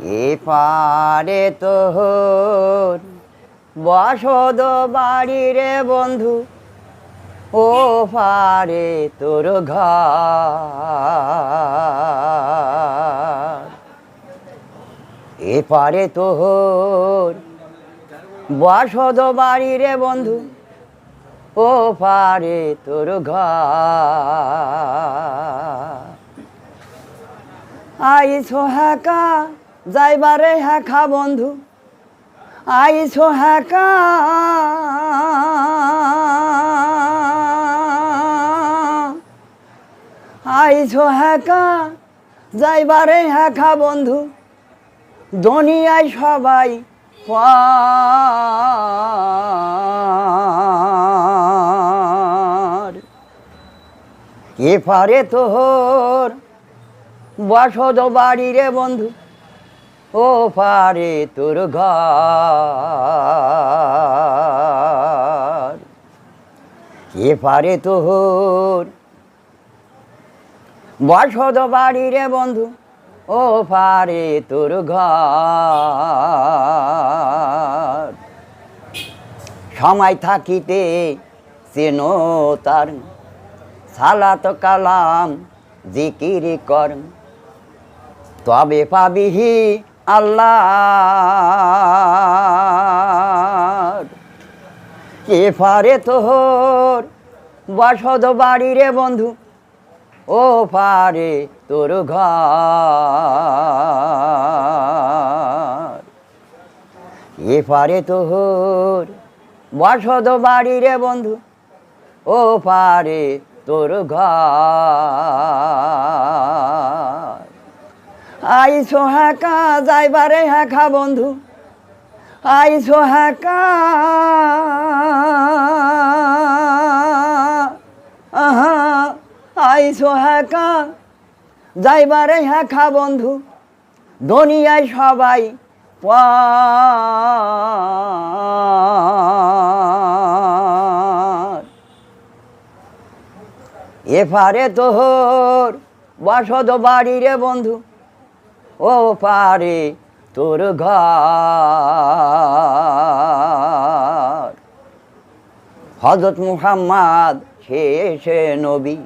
এ পারে তোর বসদ বাড়ি রে বন্ধু, ও পারে তোর ঘর। পারে তোর বসদ বাড়ি রে বন্ধু, ও পারে তোর ঘর। আইছো হ্যাকা যাইবারে হ্যাখা বন্ধু, আইছো হ্যাকা। আইছো হ্যাকা, যাইবারে হ্যাখা বন্ধু, দুনিয়ায় সবাই কে পারে তোর বসত বাড়ি রে বন্ধু ও পারে তোর ঘর। কে পারে তোর বসত বাড়ি রে বন্ধু, ও পারে তোর ঘর। সময় থাকিতে চেনো তার, সালাত কালাম জিকির কর। তবে পাবিহি আল্লাহ কে পারে তোর? বসত বাড়ি রে বন্ধু। ও পারে তোর ঘর। এ পারে তোর? বসত বাড়ি রে বন্ধু। ও পারে তোর ঘর। আইসো হ্যাকা যাইবারে হ্যাখা বন্ধু। আইসো হ্যাকা আহা আইসো হ্যাকা যাইবারে হ্যাখা বন্ধু। দুনিয়ায় সবাই পার। এপারে তোর বসত বাড়ি রে বন্ধু। ও পারে তোর ঘর। হজরত মুহাম্মদ শেষে নবী।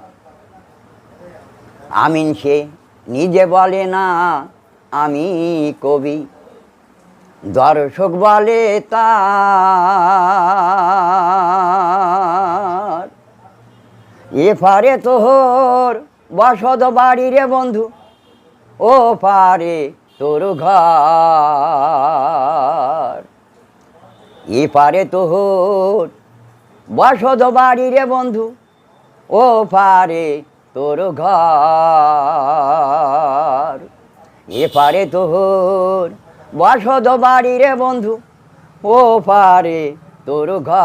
আমিন সে নিজে বলে না, আমি কবি। দর্শক বলে তার। এ পারে তোর বসত বাড়ি রে বন্ধু। ও পারে তোর ঘর। এ পারে তোর বসত বাড়ি রে বন্ধু, ও পারে তোর ঘর। এ পারে তোর বসত বাড়ি রে বন্ধু, ও পারে তোর ঘর।